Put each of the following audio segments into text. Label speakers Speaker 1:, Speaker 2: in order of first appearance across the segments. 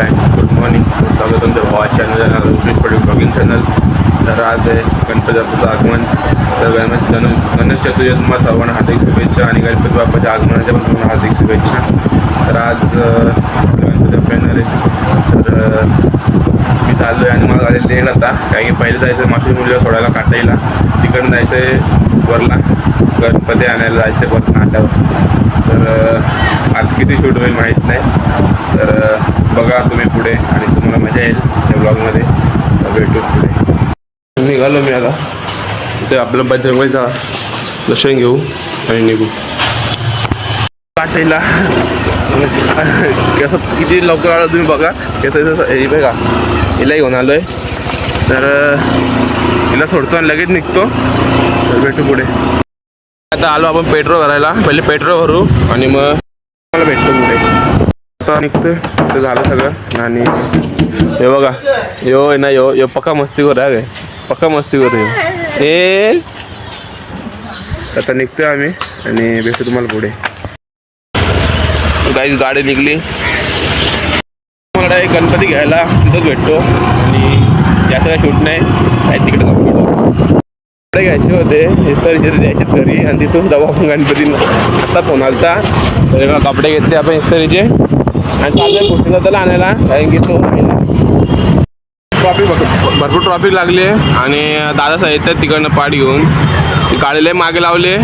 Speaker 1: Bank good morning स्वागत तुमचं भावा चॅनल विशेष पडू ब्लॉगिंग चॅनल तर आज आहे गणपतीचं आगमन. तर गणपती गण गणेश चतुर्थी तुम्हाला सर्वांना हार्दिक शुभेच्छा आणि गणपती बाप्पाच्या आगमनाच्या पण तुम्हाला हार्दिक शुभेच्छा. तर आज गणपती बाप्पा येणार आहे. तर मी चाललो आहे आणि मला झालेलं लेट आता. काही की पहिले जायचं माशी मुलीला सोडायला काटाईला. तिकडून जायचं आहे वरला. गणपती आणायला जायचं आहे वरला आल्यावर तर आज किती शूट होईल माहीत नाही तर अं, बघा तुम्ही पुढे आणि तुम्हाला मजा येईल त्या ब्लॉगमध्ये तर भेटू पुढे निघालो मी आता ते आपलं बजरंगबलीचा दर्शन घेऊ आणि निघू. काटेला कसं किती लवकर आलो तुम्ही बघा. कसं हे बघा. हिलाही घेऊन आलोय. तर अं, हिला सोडतो आणि लगेच निघतो. तर भेटू पुढे. आता आलो आपण पेट्रोल भरायला. पहिले पेट्रोल भरू आणि मग मला भेटतो पुढे. आता निघतोय. तर झालं सगळं. आणि हे बघा. यो आहे ना यो यो पक्का मस्ती करू आहे पक्का मस्ती करू ए. आता निघतोय आम्ही आणि भेटू तुम्हाला पुढे. गाईच गाडी निघली. मला एक गणपती घ्यायला तिथंच भेटतो आणि जास्त काय शूट नाही आहे तिकडे घ्यायचे होते. इस्तारीचे द्यायचे घरी आणि तिथून जाऊ आपण गणपती आता फोन आलता तर कपडे घेतले आपण इस्तारीचे. आणि चालू पुढच्या त्याला आणायला. कारण की तो ट्रॉफिक भरपूर ट्रॉफिक लागली आहे. आणि दादा साहेब येतात तिकडनं पाठ घेऊन. ती गाडीला मागे लावले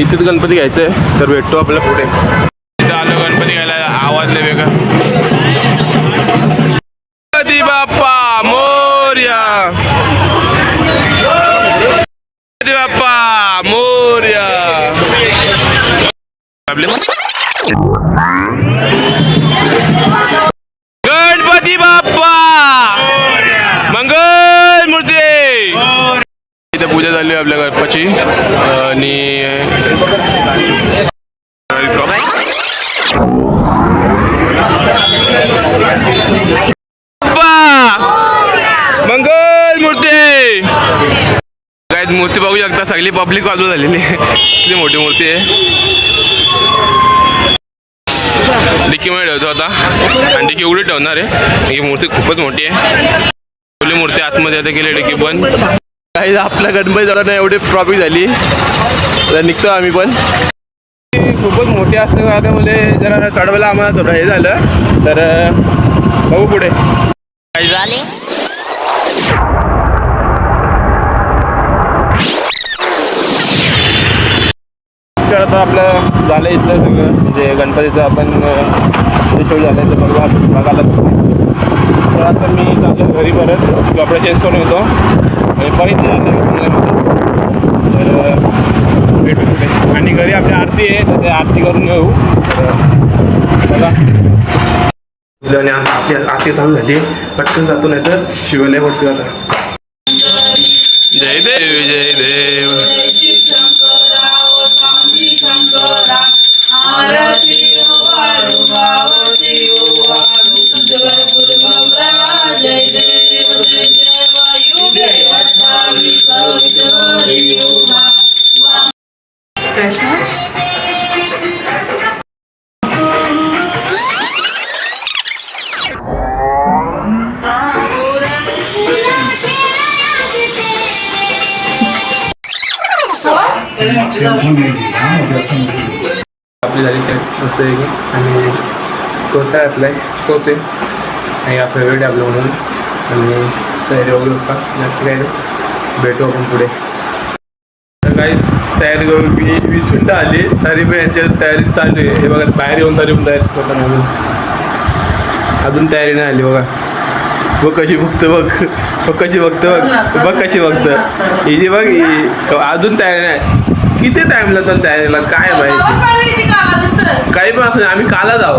Speaker 1: इथेच गणपती घ्यायचे तर भेटतो आपल्याला पुढे. इथं आलो गणपती घ्यायला. आवाज नाही वेगळा. गणपती बाप्पा! आपल्या आणि मंगल मूर्ती! काय मूर्ती बघू शकता सगळी पब्लिक बाजू झालेली आहे. मोठी मूर्ती आहे. डिक्कीमध्ये ठेवतो आता. आणि डिक्की उघडी ठेवणार आहे. ही मूर्ती खूपच मोठी आहे. मूर्ती आतमध्ये आता गेली डिक्की पण. काही आपल्या गणपती झाला नाही एवढी ट्रॉफिक झाली. तर निघतो आम्ही पण. खूपच मोठी असल्यामुळे आता मुले जरा चढवायला आम्हाला थोडं हे झालं. तर बघू पुढे. आता आपलं झालं इथलं सगळं. म्हणजे गणपतीचं आपण शो झालं तर बघा बघायला. तर आता मी घरी परत. कपडे चेंज करून येतो झालं तर भेटू कुठे आणि घरी आपली आरती आहे तर ते आरती करून घेऊ. चला. आणि आरती आरती चालू झाली. पटकन जातो नाही तर शिवालय पडतो आता. जय देव जय देव. आपली झाली मस्त आहे की आणि कोणता घातला आहे तोच आहे. आणि हा फेवरेट आहे आपलं म्हणून. आणि तयारी वगैरे का? जास्त काय नाही. भेटू आपण पुढे. तर तयारी करून मी वीस मिनटं आली. तरी पण यांच्या तयारी चालू आहे. हे बघा बाहेर येऊन तरी पण तयारी करता म्हणून अजून तयारी नाही आली बघा. बघ कशी बघतो बघ. बघ कशी बघतो बघ. बघ कशी बघतं बघ ही अजून तयारी नाही. किती टाइम लागतो तयारीला काय माहिती? काही पण असू आम्ही काला जाऊ.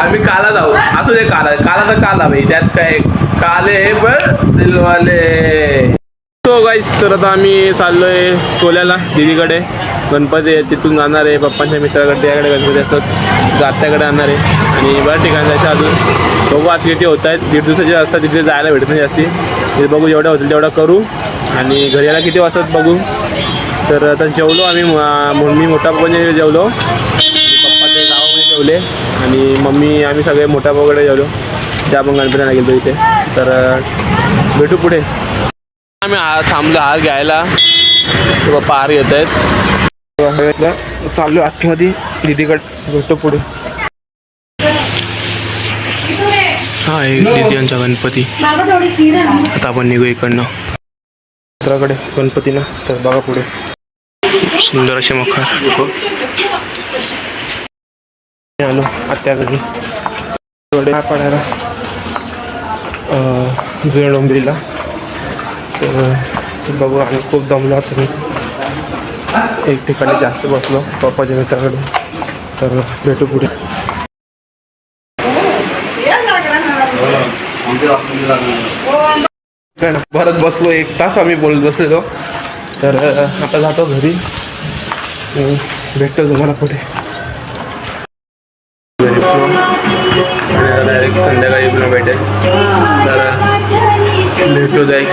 Speaker 1: आम्ही काला जाऊ. असू दे काला काला तर काला भाई त्यात काय काले बस दिलवाले. हो सो गाईस तर आता आम्ही चाललोय सोल्याला दिदीकडे गणपती आहे तिथून जाणार आहे पप्पांच्या मित्राकडे त्याकडे गणपती असतात जात्याकडे आणणार आहे. आणि बऱ्याच ठिकाण जायचं अजून. बघू आज किती होत आहेत. दीड दिवसाचे असतात तिथे जायला भेटत नाही जास्ती. ते बघू जेवढ्या होतील तेवढा करू. आणि घरी यायला किती वाजतात बघू. तर आता जेवलो आम्ही म- मोठा पण जेवलो. आणि पप्पा ते गावामध्ये जेवले आणि मम्मी आम्ही सगळे मोठा भाऊकडे जेवलो. त्या पण गणपतीला गेलो इथे. तर भेटू पुढे. आम्ही आज थांबलो हार घ्यायला. पप्पा हार घेत आहेत चाललो आतमध्ये दीदीकडे. भेटतो पुढे. हा एक दीदी यांचा गणपती. आता आपण निघू इकडनं. मित्राकडे गणपती ना तर बघा पुढे. सुंदर असे मखर. आलो आत्याकडे पडायला. अं, जुन्या तर बघू आणि खूप दमलो मी एक ठिकाणी जास्त बसलो पप्पाच्या मित्राकडे तर भेटू पुढे परत बसलो एक तास आम्ही बोलत बसलेलो तर आता जातो घरी भेटतो तुम्हाला पुढे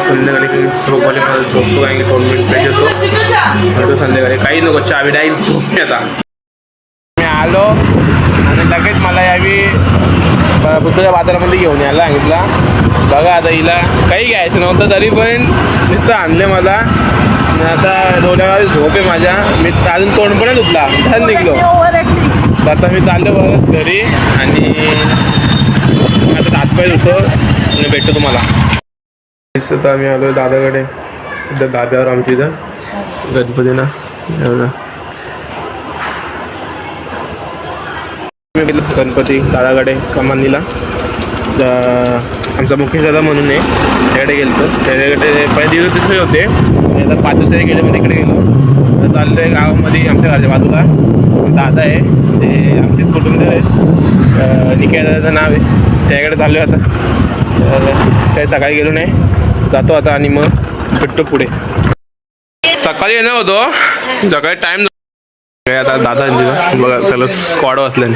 Speaker 1: संध्याकाळी काही झोपवाले मला झोपतो कारण की दोन मिनिट फ्रेश होतो संध्याकाळी काही नको चावी डायरेक्ट झोपते आता. मी आलो आणि लगेच मला यावी पुस्तका बाजारामध्ये घेऊन यायला सांगितला. बघा आता हिला काही घ्यायचं नव्हतं तरी पण नुसतं आणले मला. आता डोल्यावर झोप आहे माझ्या. मी अजून तोंड पण धुतला. छान निघलो. तर आता मी चाललो परत घरी आणि आता हातपाय धुतो आणि भेटतो तुम्हाला. दिसत आम्ही आलो दादाकडे. इथं दाद्यावर आमच्या इथं. गणपतीना मी गेलो गणपती दादाकडे कमानीला. आमचा मुख्य दादा म्हणून आहे. त्याकडे गेलो त्याच्याकडे पहिले दिवस तिथे होते. आता पाच दिवस गेले मग तिकडे गेलो. तर चाललो आहे गावामध्ये आमच्या घरच्या बाजूला. दादा आहे. ते आमचेच कुटुंब आहेत. अं, दादाचं नाव आहे. त्याकडे चाललो आहे आता. तर काही सकाळी गेलो नाही. जातो आता आणि मग भेटतो पुढे. सकाळी येणार होतो. सकाळी टाइम आता दादा बघा सगळं स्क्वॉड वाचल्याने